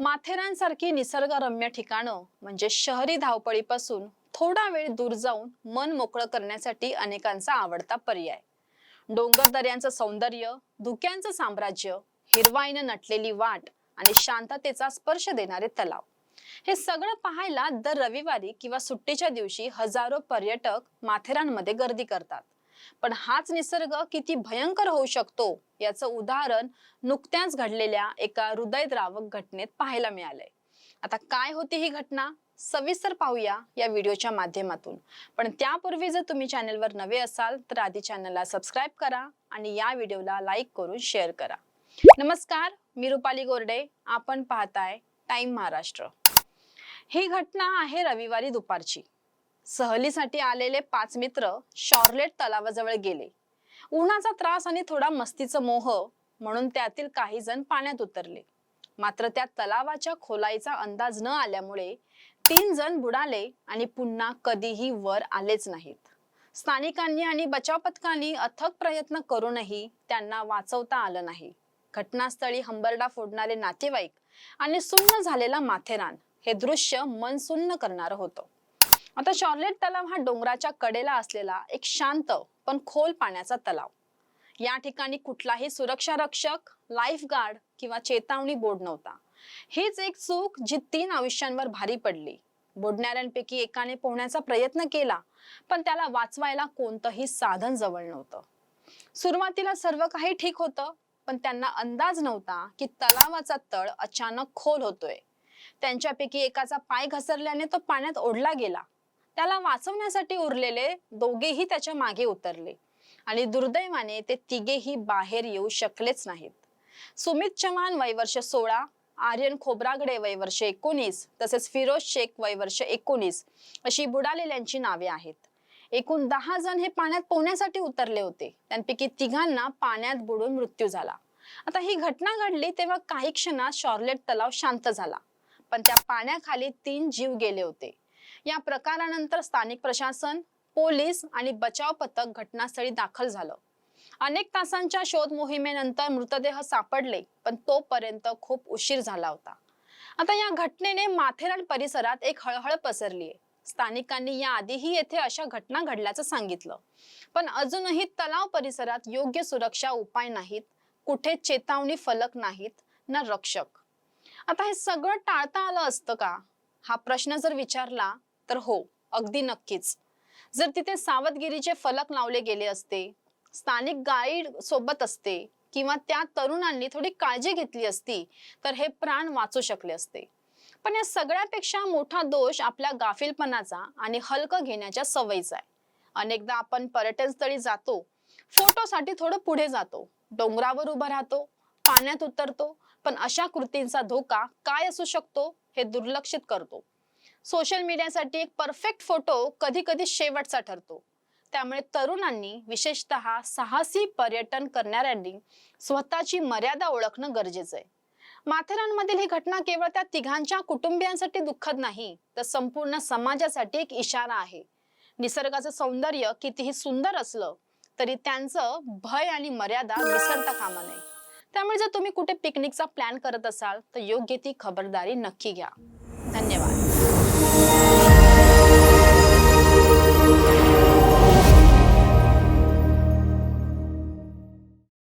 माथेरानसारखी निसर्गरम्य ठिकाणं म्हणजे शहरी धावपळीपासून थोडा वेळ दूर जाऊन मन मोकळं करण्यासाठी अनेकांचा आवडता पर्याय. डोंगर दऱ्यांचं सौंदर्य धुक्यांचं साम्राज्य हिरवाईनं नटलेली वाट आणि शांततेचा स्पर्श देणारे तलाव. हे सगळं पाहायला दर रविवारी किंवा सुट्टीच्या दिवशी हजारो पर्यटक माथेरानमध्ये गर्दी करतात. पण हाच निसर्ग किती भयंकर होऊ शकतो याचं उदाहरण नुकत्याच घडलेल्या एका हृदयद्रावक घटनेत पाहायला मिळालंय. आता काय होती ही घटना? सविस्तर पाहूया या व्हिडिओच्या माध्यमातून. पण त्यापूर्वी जर तुम्ही चॅनलवर नवे असाल तर आधी चॅनलला सबस्क्राईब करा आणि या व्हिडिओला लाईक करून शेअर करा. नमस्कार मी रुपाली गोरडे. आपण पाहताय टाइम महाराष्ट्र. ही घटना आहे रविवारी दुपारची. सहलीसाठी आलेले पाच मित्र शॉर्लेट तलावाजवळ गेले. उन्हाचा त्रास आणि थोडा मस्तीचं मोह म्हणून त्यातील काही जण पाण्यात उतरले. मात्र त्या तलावाच्या खोलाईचा अंदाज न आल्यामुळे तीन जण बुडाले आणि पुन्हा कधीही वर आलेच नाहीत. स्थानिकांनी आणि बचाव पथकांनी अथक प्रयत्न करूनही त्यांना वाचवता आलं नाही. घटनास्थळी हंबरडा फोडणारे नातेवाईक आणि सुन्न झालेला माथेरान हे दृश्य मन सुन्न करणारं होतं. आता शॉर्लेट तलाव हा डोंगराच्या कडेला असलेला एक शांत पण खोल पाण्याचा तलाव. या ठिकाणी कुठलाही सुरक्षा रक्षक लाईफ गार्ड किंवा चेतावणी बोर्ड नव्हता. हीच एक चूक जी तीन आयुष्यांवर भारी पडली. बुडणाऱ्यांपैकी एकाने पोहण्याचा प्रयत्न केला पण त्याला वाचवायला कोणतंही साधन जवळ नव्हतं. सुरुवातीला सर्व काही ठीक होतं पण त्यांना अंदाज नव्हता की तलावाचा तळ अचानक खोल होतोय. त्यांच्यापैकी एकाचा पाय घसरल्याने तो पाण्यात ओढला गेला. त्याला वाचवण्यासाठी उरलेले दोघेही त्याच्यामागे उतरले. आणि दुर्दैवाने ते तिघेही बाहेर येऊ शकलेच नाहीत. सुमित चव्हाण वय वर्ष सोळा आर्यन खोब्रागडे वय वर्ष एकोणीस तसेच फिरोज शेख वय वर्ष एकोणीस अशी बुडालेल्यांची नावे आहेत. एकूण दहा जण हे पाण्यात पोहण्यासाठी उतरले होते. त्यांपैकी तिघांना पाण्यात बुडून मृत्यू झाला. आता ही घटना घडली तेव्हा काही क्षणात शॉर्लेट तलाव शांत झाला. पण त्या पाण्याखाली तीन जीव गेले होते. या प्रकारानंतर स्थानिक प्रशासन पोलीस आणि बचाव पथक घटनास्थळी दाखल झालं. अनेक तासांच्या शोध मोहिमेनंतर मृतदेह सापडले पण तोपर्यंत खूप उशीर झाला होता. आता या घटनेने माथेरान परिसरात एक हळहळ पसरली आहे स्थानिकांनी या आधीही येथे अशा घटना घडल्याचं सांगितलं. पण अजूनही तलाव परिसरात योग्य सुरक्षा उपाय नाहीत कुठे चेतावणी फलक नाहीत ना रक्षक. आता हे सगळं टाळता आलं असतं का? हा प्रश्न जर विचारला तर हो अगदी नक्कीच. जर तिथे सावधगिरीचे फलक लावले गेले असते स्थानिक गाईड सोबत असते किंवा त्या तरुणांनी थोडी काळजी घेतली असती तर हे प्राण वाचू शकले असते. पण या सगळ्यापेक्षा मोठा दोष आपल्या गाफिलपणाचा आणि हलकं घेण्याच्या सवयीचा आहे. अनेकदा आपण पर्यटन स्थळी जातो फोटोसाठी थोडं पुढे जातो डोंगरावर उभा राहतो पाण्यात उतरतो पण अशा कृतींचा धोका काय असू शकतो हे दुर्लक्षित करतो. सोशल मीडियासाठी एक परफेक्ट फोटो कधी कधी शेवटचा ठरतो. त्यामुळे तरुणांनी विशेषतः साहसी पर्यटन करणाऱ्यांनी स्वतःची मर्यादा ओळखणं गरजेचं आहे माथेरानमधील ही घटना केवळ त्या तिघांच्या कुटुंबियांसाठी दुःखद नाही तर संपूर्ण समाजासाठी एक इशारा आहे. निसर्गाचं सौंदर्य कितीही सुंदर असलं तरी त्यांचं भय आणि मर्यादा विसरता कामा नये. त्यामुळे जर तुम्ही कुठे पिकनिकचा प्लॅन करत असाल तर योग्य ती खबरदारी नक्की घ्या. धन्यवाद.